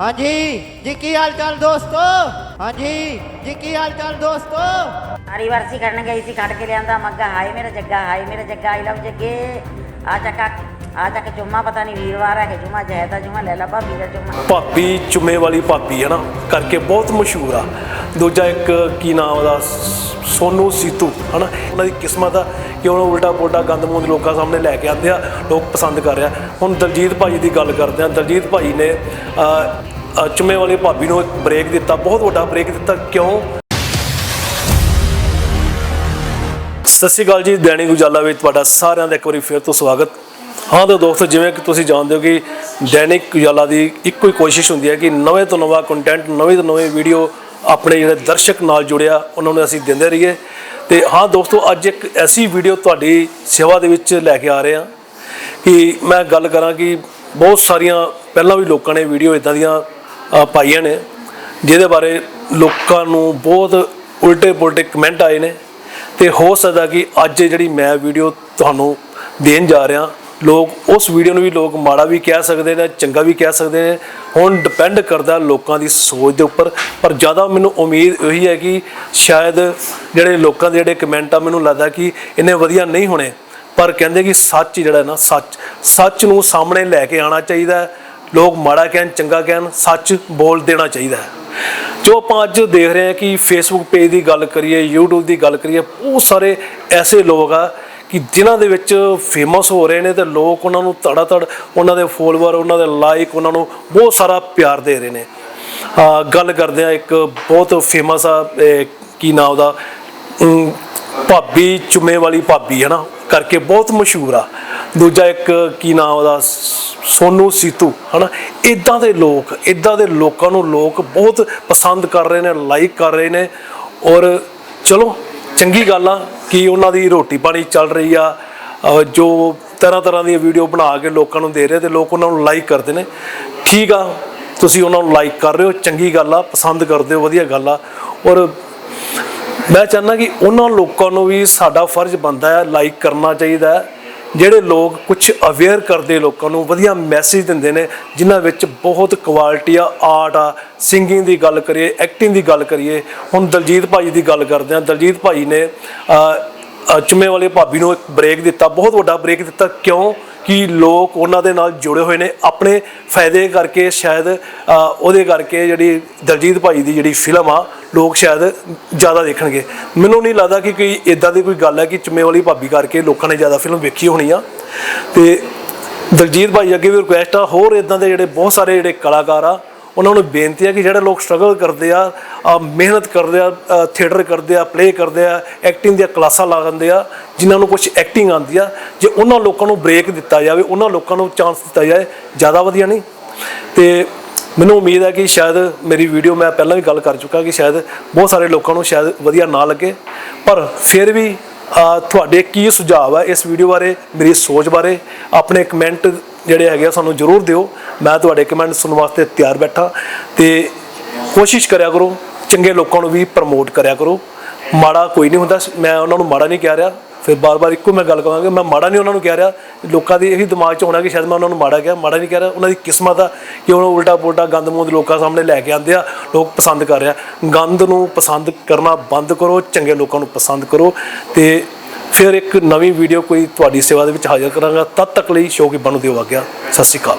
ਹਾਂਜੀ, ਜੀ ਕੀ ਹਾਲ ਚਾਲ ਦੋਸਤੋ? ਹਾਂਜੀ, ਜੀ ਕੀ ਹਾਲ ਚਾਲ ਦੋਸਤੋ? ਹਰੀ ਵਰਸੀ ਕਰਨ ਗਈ ਸੀ, ਕੱਢ ਕੇ ਲਿਆਂਦਾ ਮੱਗਾ ਹਾਏ ਮੇਰਾ ਜੱਗਾ, ਹਾਏ ਮੇਰਾ ਜੱਗਾ ਆਈ ਲਵ ਜੱਗੇ। ਆ ਚੱਕਾ ਆ ਚੱਕ ਜੁਮਾ ਪਤਾ ਨਹੀਂ ਵੀਰਵਾਰ ਹੈ ਕਿ ਜੁਮਾ ਜੈ ਜੁਮਾ ਲੈ ਲਾ ਭਾਬੀ ਦਾ ਜੁਮਾ। ਭਾਬੀ ਚੁੰਮੇ ਵਾਲੀ ਭਾਬੀ ਹੈ ਨਾ, ਕਰਕੇ ਬਹੁਤ ਮਸ਼ਹੂਰ ਆ। ਦੂਜਾ ਇੱਕ ਕੀ ਨਾਮ ਉਹਦਾ ਸ- ਸੋਨੂ ਸੀਤੂ, ਹਨਾ? ਉਹਨਾਂ ਦੀ ਕਿਸਮਤ ਆ ਕਿ ਉਹਨੂੰ ਉਲਟਾ ਪੋਲਟਾ ਗੰਦ ਮੂੰਦ ਲੋਕਾਂ ਸਾਹਮਣੇ ਲੈ ਕੇ ਆਉਂਦੇ ਆ, ਲੋਕ ਪਸੰਦ ਕਰ ਰਿਹਾ ਹੁਣ ਦਲਜੀਤ ਭਾਈ ਦੀ ਗੱਲ ਕਰਦੇ ਆ, ਦਲਜੀਤ ਭਾਈ ਨੇ ਚੁੰਮੇ ਵਾਲੀ ਭਾਬੀ ਨੂੰ ਇੱਕ ਬ੍ਰੇਕ ਦਿੱਤਾ, ਬਹੁਤ ਵੱਡਾ ਬ੍ਰੇਕ ਦਿੱਤਾ, ਕਿਉਂ? ਸਤਿ ਸ਼੍ਰੀ ਅਕਾਲ ਜੀ, ਦੈਨਿਕ ਉਜਾਲਾ ਵਿੱਚ ਤੁਹਾਡਾ ਸਾਰਿਆਂ ਦਾ ਇੱਕ ਵਾਰੀ ਫਿਰ ਤੋਂ ਸਵਾਗਤ। ਹਾਂ ਤਾਂ ਦੋਸਤੋ, ਜਿਵੇਂ ਕਿ ਤੁਸੀਂ ਜਾਣਦੇ ਹੋ ਕਿ ਦੈਨਿਕ ਉਜਾਲਾ ਦੀ ਇੱਕੋ ਹੀ ਕੋਸ਼ਿਸ਼ ਹੁੰਦੀ ਹੈ ਕਿ ਨਵੇਂ ਤੋਂ ਨਵਾਂ ਕੰਟੈਂਟ ਨਵੇਂ ਤੋਂ ਨਵੇਂ ਵੀਡੀਓ ਆਪਣੇ ਜਿਹੜੇ ਦਰਸ਼ਕ ਨਾਲ ਜੁੜਿਆ, ਉਹਨਾਂ ਨੂੰ ਅਸੀਂ ਦਿੰਦੇ ਰਹੀਏ। ਤੇ ਹਾਂ ਦੋਸਤੋ, ਅੱਜ ਇੱਕ ਐਸੀ ਵੀਡੀਓ ਤੁਹਾਡੀ ਸੇਵਾ ਦੇ ਵਿੱਚ ਲੈ ਕੇ ਆ ਰਹੇ ਹਾਂ ਕਿ ਮੈਂ ਗੱਲ ਕਰਾਂ ਕਿ ਬਹੁਤ ਸਾਰੀਆਂ ਪਹਿਲਾਂ ਵੀ ਲੋਕਾਂ ਨੇ ਵੀਡੀਓ ਇਦਾਂ ਦੀਆਂ ਪਾਈਆਂ ਨੇ, ਜਿਹਦੇ ਬਾਰੇ ਲੋਕਾਂ ਨੂੰ ਬਹੁਤ ਉਲਟੇ ਪੁਲਟੇ ਕਮੈਂਟ ਆਏ ਨੇ। ਤੇ ਹੋ ਸਕਦਾ ਕਿ ਅੱਜ ਜਿਹੜੀ ਮੈਂ ਵੀਡੀਓ ਤੁਹਾਨੂੰ ਦੇਣ ਜਾ ਰਿਹਾ ਲੋਕ ਉਸ ਵੀਡੀਓ ਨੂੰ ਵੀ ਲੋਕ ਮਾੜਾ ਵੀ ਕਹਿ ਸਕਦੇ ਨੇ, ਚੰਗਾ ਵੀ ਕਹਿ ਸਕਦੇ ਨੇ। ਹੁਣ ਡਿਪੈਂਡ ਕਰਦਾ ਲੋਕਾਂ ਦੀ ਸੋਚ ਦੇ ਉੱਪਰ। ਪਰ ਜ਼ਿਆਦਾ ਮੈਨੂੰ ਉਮੀਦ ਇਹੀ ਹੈ ਕਿ ਸ਼ਾਇਦ ਜਿਹੜੇ ਲੋਕਾਂ ਦੇ ਜਿਹੜੇ ਕਮੈਂਟ ਆ, ਮੈਨੂੰ ਲੱਗਦਾ ਕਿ ਇੰਨੇ ਵਧੀਆ ਨਹੀਂ ਹੋਣੇ। ਪਰ ਕਹਿੰਦੇ ਕਿ ਸੱਚ ਜਿਹੜਾ ਨਾ, ਸੱਚ। ਸੱਚ ਨੂੰ ਸਾਹਮਣੇ ਲੈ ਕੇ ਆਉਣਾ ਚਾਹੀਦਾ ਲੋਕ ਮਾੜਾ ਕਹਿਣ, ਚੰਗਾ ਕਹਿਣ, ਸੱਚ ਬੋਲ ਦੇਣਾ ਚਾਹੀਦਾ ਹੈ। ਜੋ ਆਪਾਂ ਅੱਜ ਦੇਖ ਰਹੇ ਹਾਂ ਕਿ ਫੇਸਬੁੱਕ ਪੇਜ ਦੀ ਗੱਲ ਕਰੀਏ, YouTube ਦੀ ਗੱਲ ਕਰੀਏ ਬਹੁਤ ਸਾਰੇ ਐਸੇ ਲੋਕ ਆ ਕਿ ਜਿਨ੍ਹਾਂ ਦੇ ਵਿੱਚ ਫੇਮਸ ਹੋ ਰਹੇ ਨੇ ਤੇ ਲੋਕ ਉਹਨਾਂ ਨੂੰ ਤੜਾ ਤੜ ਉਹਨਾਂ ਦੇ ਫੋਲੋਅਰ ਉਹਨਾਂ ਦੇ ਲਾਈਕ ਉਹਨਾਂ ਨੂੰ ਬਹੁਤ ਸਾਰਾ ਪਿਆਰ ਦੇ ਰਹੇ ਨੇ। ਗੱਲ ਕਰਦੇ ਆ ਇੱਕ ਬਹੁਤ ਫੇਮਸ ਆ ਕੀ ਨਾਮ ਉਹਦਾ? ਭਾਬੀ ਚੁੰਮੇ ਵਾਲੀ ਭਾਬੀ ਹੈ ਨਾ ਕਰਕੇ ਬਹੁਤ ਮਸ਼ਹੂਰ ਆ। ਦੂਜਾ ਇੱਕ ਕੀ ਨਾਮ ਉਹਦਾ? ਸ- ਸੋਨੂ ਸੀਤੂ, ਹਨਾ? ਇਦਾਂ ਦੇ ਲੋਕ ਇਦਾਂ ਦੇ ਲੋਕਾਂ ਨੂੰ ਲੋਕ ਬਹੁਤ ਪਸੰਦ ਕਰ ਰਹੇ ਨੇ ਲਾਈਕ ਕਰ ਰਹੇ ਨੇ। ਔਰ ਚਲੋ ਚੰਗੀ ਗੱਲ ਆ ਕਿ ਉਹਨਾਂ ਦੀ ਰੋਟੀ ਪਾਣੀ ਚੱਲ ਰਹੀ ਆ। ਜੋ ਤਰ੍ਹਾਂ ਤਰ੍ਹਾਂ ਦੀਆਂ ਵੀਡੀਓ ਬਣਾ ਕੇ ਲੋਕਾਂ ਨੂੰ ਦੇ ਰਹੇ ਤੇ ਲੋਕ ਉਹਨਾਂ ਨੂੰ ਲਾਈਕ ਕਰਦੇ ਨੇ। ਠੀਕ ਆ, ਤੁਸੀਂ ਉਹਨਾਂ ਨੂੰ ਲਾਈਕ ਕਰ ਰਹੇ ਹੋ, ਚੰਗੀ ਗੱਲ ਆ, ਪਸੰਦ ਕਰਦੇ ਹੋ, ਵਧੀਆ ਗੱਲ ਆ। ਔਰ ਮੈਂ ਚਾਹੁੰਦਾ ਕਿ ਉਹਨਾਂ ਲੋਕਾਂ ਨੂੰ ਵੀ ਸਾਡਾ ਫਰਜ਼ ਬਣਦਾ ਹੈ ਲਾਈਕ ਕਰਨਾ ਚਾਹੀਦਾ ਹੈ। ਜਿਹੜੇ ਲੋਕ ਕੁਝ ਅਵੇਅਰ ਕਰਦੇ ਲੋਕਾਂ ਨੂੰ, ਵਧੀਆ ਮੈਸੇਜ ਦਿੰਦੇ ਨੇ, ਜਿਨ੍ਹਾਂ ਵਿੱਚ ਬਹੁਤ ਕੁਆਲਿਟੀ ਆ ਆਰਟ ਆ ਸਿੰਗਿੰਗ ਦੀ ਗੱਲ ਕਰੀਏ ਐਕਟਿੰਗ ਦੀ ਗੱਲ ਕਰੀਏ, ਹੁਣ ਦਲਜੀਤ ਭਾਈ ਦੀ ਗੱਲ ਕਰਦੇ ਆ ਦਲਜੀਤ ਭਾਈ ਨੇ ਚੁੰਮੇ ਵਾਲੇ ਭਾਬੀ ਨੂੰ ਇੱਕ ਬ੍ਰੇਕ ਦਿੱਤਾ, ਬਹੁਤ ਵੱਡਾ ਬ੍ਰੇਕ ਦਿੱਤਾ। ਕਿਉਂ? ਕਿ ਲੋਕ ਉਹਨਾਂ ਦੇ ਨਾਲ ਜੁੜੇ ਹੋਏ ਨੇ। ਆਪਣੇ ਫਾਇਦੇ ਕਰਕੇ ਸ਼ਾਇਦ ਉਹਦੇ ਕਰਕੇ ਜਿਹੜੀ ਦਲਜੀਤ ਭਾਈ ਦੀ ਜਿਹੜੀ ਫਿਲਮ ਆ, ਲੋਕ ਸ਼ਾਇਦ ਜ਼ਿਆਦਾ ਦੇਖਣਗੇ। ਮੈਨੂੰ ਨਹੀਂ ਲੱਗਦਾ ਕਿ ਕੋਈ ਇਦਾਂ ਦੀ ਕੋਈ ਗੱਲ ਹੈ ਕਿ ਚੁੰਮੇ ਵਾਲੀ ਭਾਬੀ ਕਰਕੇ ਲੋਕਾਂ ਨੇ ਜ਼ਿਆਦਾ ਫਿਲਮ ਵੇਖੀ ਹੋਣੀ ਆ। ਤੇ ਦਲਜੀਤ ਭਾਈ ਅੱਗੇ ਵੀ ਰਿਕੁਐਸਟ ਆ, ਹੋਰ ਇਦਾਂ ਦੇ ਜਿਹੜੇ ਬਹੁਤ ਸਾਰੇ ਜਿਹੜੇ ਕਲਾਕਾਰ ਆ ਉਹਨਾਂ ਨੂੰ ਬੇਨਤੀ ਹੈ ਕਿ ਜਿਹੜੇ ਲੋਕ ਸਟਰਗਲ ਕਰਦੇ ਆ ਮਿਹਨਤ ਕਰਦੇ ਆ ਥੀਏਟਰ ਕਰਦੇ ਆ ਪਲੇ ਕਰਦੇ ਆ ਐਕਟਿੰਗ ਦੀਆਂ ਕਲਾਸਾਂ ਲਗਾਉਂਦੇ ਆ, ਜਿਨ੍ਹਾਂ ਨੂੰ ਕੁਝ ਐਕਟਿੰਗ ਆਉਂਦੀ ਆ, ਜੇ ਉਹਨਾਂ ਲੋਕਾਂ ਨੂੰ ਬ੍ਰੇਕ ਦਿੱਤਾ ਜਾਵੇ, ਉਹਨਾਂ ਲੋਕਾਂ ਨੂੰ ਚਾਂਸ ਦਿੱਤਾ ਜਾਏ, ਜ਼ਿਆਦਾ ਵਧੀਆ ਨਹੀਂ। ਤੇ ਮੈਨੂੰ ਉਮੀਦ ਹੈ ਕਿ ਸ਼ਾਇਦ ਮੇਰੀ ਵੀਡੀਓ ਮੈਂ ਪਹਿਲਾਂ ਵੀ ਗੱਲ ਕਰ ਚੁੱਕਾ ਕਿ ਸ਼ਾਇਦ ਬਹੁਤ ਸਾਰੇ ਲੋਕਾਂ ਨੂੰ ਸ਼ਾਇਦ ਵਧੀਆ ਨਾ ਲੱਗੇ। ਪਰ ਫਿਰ ਵੀ ਤੁਹਾਡੇ ਕੀ ਸੁਝਾਅ ਹੈ ਇਸ ਵੀਡੀਓ ਬਾਰੇ, ਮੇਰੀ ਸੋਚ ਬਾਰੇ, ਆਪਣੇ ਕਮੈਂਟ ਜਿਹੜੇ ਹੈਗੇ ਆ, ਸਾਨੂੰ ਜ਼ਰੂਰ ਦਿਓ। ਮੈਂ ਤੁਹਾਡੇ ਕਮੈਂਟ ਸੁਣਨ ਵਾਸਤੇ ਤਿਆਰ ਬੈਠਾ। ਤੇ ਕੋਸ਼ਿਸ਼ ਕਰਿਆ ਕਰੋ, ਚੰਗੇ ਲੋਕਾਂ ਨੂੰ ਵੀ ਪ੍ਰਮੋਟ ਕਰਿਆ ਕਰੋ। ਮਾੜਾ ਕੋਈ ਨਹੀਂ ਹੁੰਦਾ। ਮੈਂ ਉਹਨਾਂ ਨੂੰ ਮਾੜਾ ਨਹੀਂ ਕਹਿ ਰਿਹਾ। ਫਿਰ ਬਾਰ-ਬਾਰ ਇੱਕੋ ਮੈਂ ਗੱਲ ਕਰਾਂਗਾ ਮੈਂ ਮਾੜਾ ਨਹੀਂ ਉਹਨਾਂ ਨੂੰ ਕਹਿ ਰਿਹਾ। ਲੋਕਾਂ ਦੀ ਇਹੀ ਦਿਮਾਗ 'ਚ ਹੋਣਾ ਕਿ ਸ਼ਾਇਦ ਮੈਂ ਉਹਨਾਂ ਨੂੰ ਮਾੜਾ ਕਿਹਾ, ਮਾੜਾ ਨਹੀਂ ਕਹਿ ਰਿਹਾ। ਉਹਨਾਂ ਦੀ ਕਿਸਮਤ ਆ ਕਿ ਉਹ ਉਲਟਾ ਪੁਲਟਾ ਗੰਦ ਮੂੰਦ ਲੋਕਾਂ ਸਾਹਮਣੇ ਲੈ ਕੇ ਆਉਂਦੇ ਆ, ਲੋਕ ਪਸੰਦ ਕਰ ਰਿਹਾ ਗੰਦ ਨੂੰ ਪਸੰਦ ਕਰਨਾ ਬੰਦ ਕਰੋ, ਚੰਗੇ ਲੋਕਾਂ ਨੂੰ ਪਸੰਦ ਕਰੋ ਤੇ ਫਿਰ ਇੱਕ ਨਵੀਂ ਵੀਡੀਓ ਕੋਈ ਤੁਹਾਡੀ ਸੇਵਾ ਦੇ ਵਿੱਚ ਹਾਜ਼ਰ ਕਰਾਂਗਾ। ਤਦ ਤੱਕ ਲਈ ਸ਼ੋਅ ਕੀ ਬਣੂ ਦਿਓ ਆ ਗਿਆ ਸਤਿ ਸ਼੍ਰੀ ਅਕਾਲ।